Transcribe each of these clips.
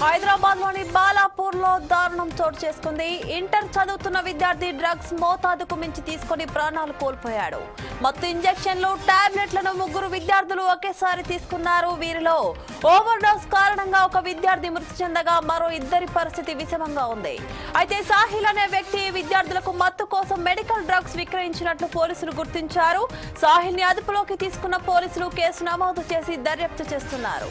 హైదరాబాద్లోని బాలాపూర్లో దారుణం చోటు చేసుకుంది. ఇంటర్ చదువుతున్న విద్యార్థి డ్రగ్స్ మోతాదుకు మించి తీసుకొని ప్రాణాలు కోల్పోయాడు. మత్తు ఇంజెక్షన్లు టాబ్లెట్లను ముగ్గురు విద్యార్థులు ఒకేసారి తీసుకున్నారు. వీరిలో ఓవర్ డోస్ కారణంగా ఒక విద్యార్థి మృతి చెందగా మరో ఇద్దరి పరిస్థితి విషమంగా ఉంది. అయితే సాహిల్ అనే వ్యక్తి విద్యార్థులకు మత్తు కోసం మెడికల్ డ్రగ్స్ విక్రయించినట్లు పోలీసులు గుర్తించారు. సాహిల్ని అదుపులోకి తీసుకున్న పోలీసులు కేసు నమోదు చేసి దర్యాప్తు చేస్తున్నారు.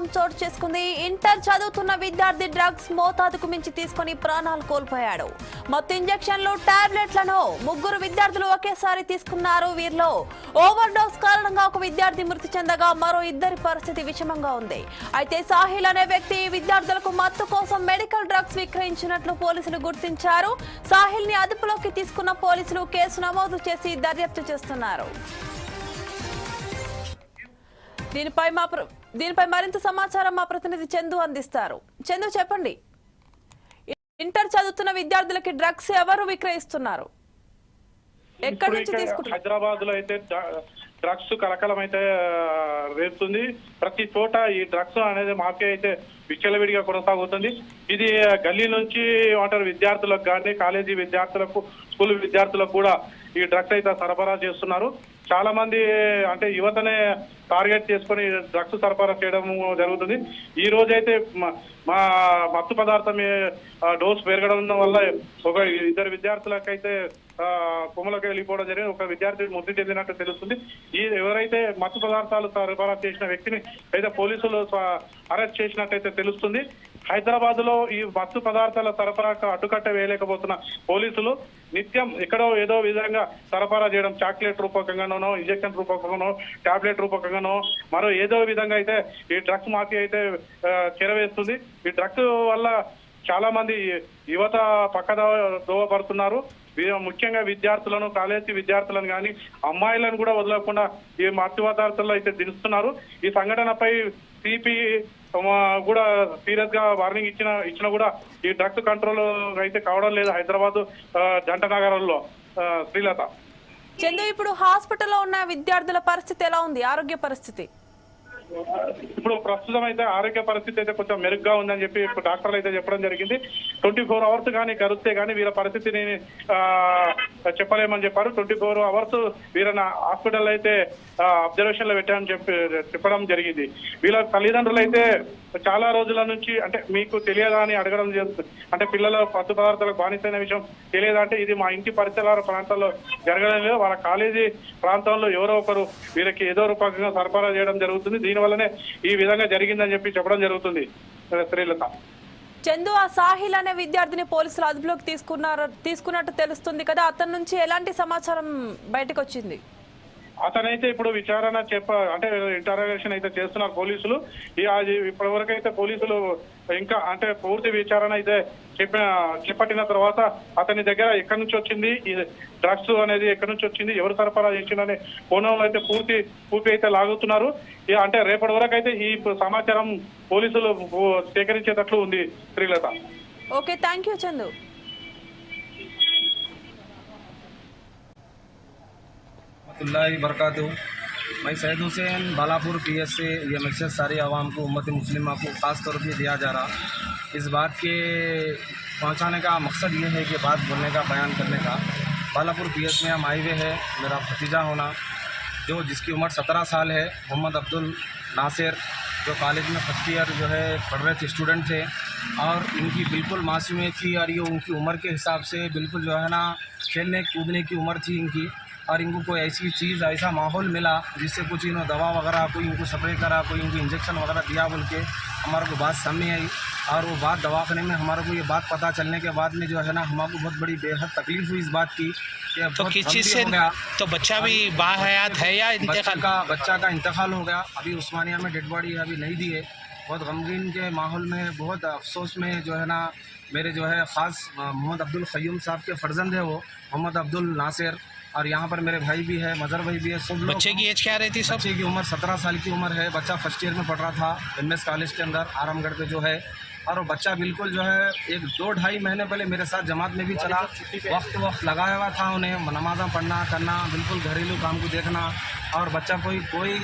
దారుణం చోటు చేసుకుంది. ఇంటర్ చదువుతున్న విద్యార్థి డ్రగ్స్ మోతాదుకు మించి తీసుకుని ప్రాణాలు కోల్పోయాడు. మత్తు ఇంజక్షన్లు టాబ్లెట్లను ముగ్గురు విద్యార్థులు ఒకేసారి తీసుకున్నారు. వీరిలో ఓవర్ డోస్ కారణంగా ఒక విద్యార్థి మృతి చెందగా మరో ఇద్దరి పరిస్థితి విషమంగా ఉంది. అయితే సాహిల్ అనే వ్యక్తి విద్యార్థులకు మత్తు కోసం మెడికల్ డ్రగ్స్ విక్రయించినట్లు పోలీసులు గుర్తించారు. సాహిల్ని అదుపులోకి తీసుకున్న పోలీసులు కేసు నమోదు చేసి దర్యాప్తు చేస్తున్నారు. దీనిపై మా ప్ర- దీనిపై మరింత సమాచారం మా ప్రతినిధి చందు అందిస్తారు. చందు చెప్పండి. ఇంటర్ చదువుతున్న విద్యార్థులకి డ్రగ్స్ ఎవరు విక్రయిస్తున్నారు? ఎక్కడి నుంచి తీసుకుంటున్నారు? హైదరాబాద్లో అయితే డ్రగ్స్ కలకలం అయితే రేపుతుంది. ప్రతి చోట ఈ డ్రగ్స్ అనేది మాఫియా అయితే విచ్చలవిడిగా కొనసాగుతుంది. ఇది గల్లీ నుంచి ఏమంటారు విద్యార్థులకు కానీ కాలేజీ విద్యార్థులకు స్కూల్ విద్యార్థులకు కూడా ఈ డ్రగ్స్ అయితే సరఫరా చేస్తున్నారు. చాలా మంది అంటే యువతనే టార్గెట్ చేసుకొని డ్రగ్స్ సరఫరా చేయడం జరుగుతుంది. ఈ రోజైతే మా మత్తు పదార్థం డోస్ పెరగడం వల్ల ఒక ఇద్దరు విద్యార్థులకైతే కొమ్మలకి వెళ్ళిపోవడం జరిగింది. ఒక విద్యార్థి మృతి చెందినట్టు తెలుస్తుంది. ఈ ఎవరైతే మత్తు పదార్థాలు సరఫరా చేసిన వ్యక్తిని అయితే పోలీసులు అరెస్ట్ చేసినట్టయితే తెలుస్తుంది. హైదరాబాద్లో ఈ మత్తు పదార్థాల సరఫరాకు అడ్డుకట్ట వేయలేకపోతున్న పోలీసులు నిత్యం ఎక్కడో ఏదో విధంగా సరఫరా చేయడం చాక్లెట్ రూపకంగానో ఇంజెక్షన్ రూపకంగానో టాబ్లెట్ రూపకంగానో మరో ఏదో విధంగా అయితే ఈ డ్రగ్స్ మాఫీ అయితే చెరవేస్తుంది. ఈ డ్రగ్స్ వల్ల చాలా మంది యువత పక్కద దోవపడుతున్నారు. వీ- ముఖ్యంగా విద్యార్థులను కాలేజీ విద్యార్థులను కానీ అమ్మాయిలను కూడా వదలకుండా ఈ మత్తు పదార్థాల్లో అయితే దిలుస్తున్నారు ఈ సంఘటనపై సిపి కూడా సీరియస్గా వార్నింగ్ ఇచ్చిన ఇచ్చినా కూడా ఈ డ్రగ్స్ కంట్రోల్ అయితే కావడం లేదు హైదరాబాద్ జంట నగరంలో శ్రీలత. చందు ఇప్పుడు హాస్పిటల్లో ఉన్న విద్యార్థుల పరిస్థితి ఎలా ఉంది? ఆరోగ్య పరిస్థితి? ఇప్పుడు ప్రస్తుతం అయితే ఆరోగ్య పరిస్థితి అయితే కొంచెం మెరుగ్గా ఉందని చెప్పి ఇప్పుడు డాక్టర్లు అయితే చెప్పడం జరిగింది. ట్వంటీ ఫోర్ అవర్స్ కానీ కరిస్తే కానీ వీళ్ళ పరిస్థితిని చెప్పలేమని చెప్పారు. ట్వంటీ ఫోర్ అవర్స్ వీళ్ళని హాస్పిటల్ అయితే అబ్జర్వేషన్లో పెట్టామని చెప్పి చెప్పడం జరిగింది. వీళ్ళ తల్లిదండ్రులు అయితే చాలా రోజుల నుంచి అంటే మీకు తెలియదా అని అడగడం జరుగుతుంది అంటే పిల్లల పద్దు పదార్థాలకు బానిసైన విషయం తెలియదా అంటే ఇది మా ఇంటి పరిసరాల ప్రాంతాల్లో జరగడం లేదు. వాళ్ళ కాలేజీ ప్రాంతంలో ఎవరో ఒకరు వీళ్ళకి ఏదో రూపకంగా సరఫరా చేయడం జరుగుతుంది. వల్లనే ఈ విధంగా జరిగిందని చెప్పి చెప్పడం జరుగుతుంది. శ్రీలత. చందు ఆ సాహిల్ అనే విద్యార్థిని పోలీసులు అదుపులోకి తీసుకున్నారు తీసుకున్నట్టు తెలుస్తుంది కదా. అతని నుంచి ఎలాంటి సమాచారం బయటకు వచ్చింది? అతనైతే ఇప్పుడు విచారణ చెప్ప అంటే ఇంటరాగేషన్ అయితే చేస్తున్నారు పోలీసులు. అది ఇప్పటి వరకు అయితే పోలీసులు ఇంకా అంటే పూర్తి విచారణ అయితే చెప్పిన చేపట్టిన తర్వాత అతని దగ్గర ఎక్కడి నుంచి వచ్చింది ఈ డ్రగ్స్ అనేది ఎక్కడి నుంచి వచ్చింది ఎవరు సరఫరా చేసిందనే కోణంలో అయితే పూర్తి పూర్తి అయితే లాగుతున్నారు. అంటే రేపటి వరకు అయితే ఈ సమాచారం పోలీసులు సేకరించేటట్లు ఉంది Srilatha. Okay thank you Chandu. Barkat मैं सैद हुसैन, बालापुर पी एस से ये मैसेज सारी आवाम को, उम्मत मुस्लिमा को ख़ास तौर पर दिया जा रहा। इस बात के पहुँचाने का मकसद ये है कि बात बोलने का, बयान करने का। बालापुर पी एस में हम हुए है, मेरा भतीजा होना, जो जिसकी उम्र सत्रह साल है, मोहम्मद अब्दुल नासिर, जो कॉलेज में फ़र्स्ट ईयर जो है, पढ़ रहे थे स्टूडेंट थे, और इनकी बिल्कुल मासूमियत थी, और ये उनकी उम्र के हिसाब से बिल्कुल जो है ना खेलने कूदने की उम्र थी इनकी। और इनको कोई ऐसी चीज़ ऐसा माहौल मिला जिससे कुछ इन्होंने दवा वगैरह कोई इनको स्प्रे करा कोई इनको इंजेक्शन वगैरह दिया बोल के हमारे को बात सामने आई। और वो बात दवाखाने में हमारे को ये बात पता चलने के बाद में जो है ना हमारे को बहुत बड़ी बेहद तकलीफ़ हुई इस बात की कि तो किस चीज़ से तो बच्चा भी बाहयात है या इंतकाल? का बच्चा का इंतकाल हो गया। अभी उस्मानिया में डेड बॉडी अभी नहीं दी है। बहुत गमगीन के माहौल में बहुत अफसोस में जो है ना मेरे जो है ख़ास मोहम्मद अब्दुल ख़यूम साहब के फर्जंद है वो मोहम्मद अब्दुल नासिर। और यहाँ पर मेरे भाई भी है मज़र भाई भी है सब बच्चे की एज क्या रहती सब? बच्चे की उम्र सत्रह साल की उम्र है बच्चा फ़र्स्ट ईयर में पढ़ रहा था एमएस कॉलेज के अंदर आरामगढ़ पे जो है। और वो बच्चा बिल्कुल जो है एक दो ढाई महीने पहले मेरे साथ जमात में भी चला। वक्त वक्त लगाया हुआ था उन्हें नमाज़ा पढ़ना करना बिल्कुल घरेलू काम को देखना। और बच्चा कोई कोई